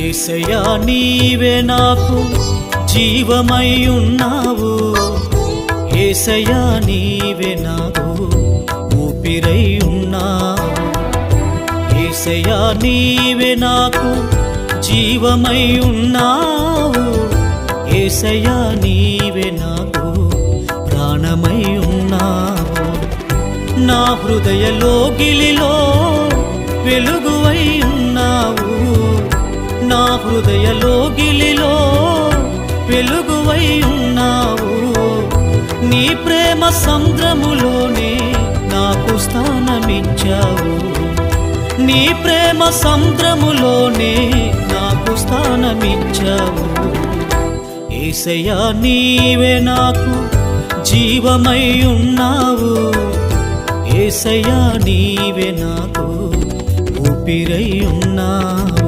ఏసయా నీవే నాకు జీవమై ఉన్నావు. ఏసయా నీవే నాకు ఊపిరై ఉన్నావు. ఏసయా నీవే నాకు జీవమై ఉన్నావు. ఏసయా నీవే నాకు ప్రాణమై ఉన్నావు. నా హృదయ గిలిలో వెలుగు నా హృదయ లోగిలిలో వెలుగువై ఉన్నావు నీ ప్రేమ సంద్రములోనే నాకు స్థానమిచ్చావు. నీ ప్రేమ సంద్రములోనే నాకు స్థానమిచ్చావు. ఏసయ్యా నీవే నాకు జీవమై ఉన్నావు ఏసయ్యా నీవే నాకు ఊపిరై ఉన్నావు.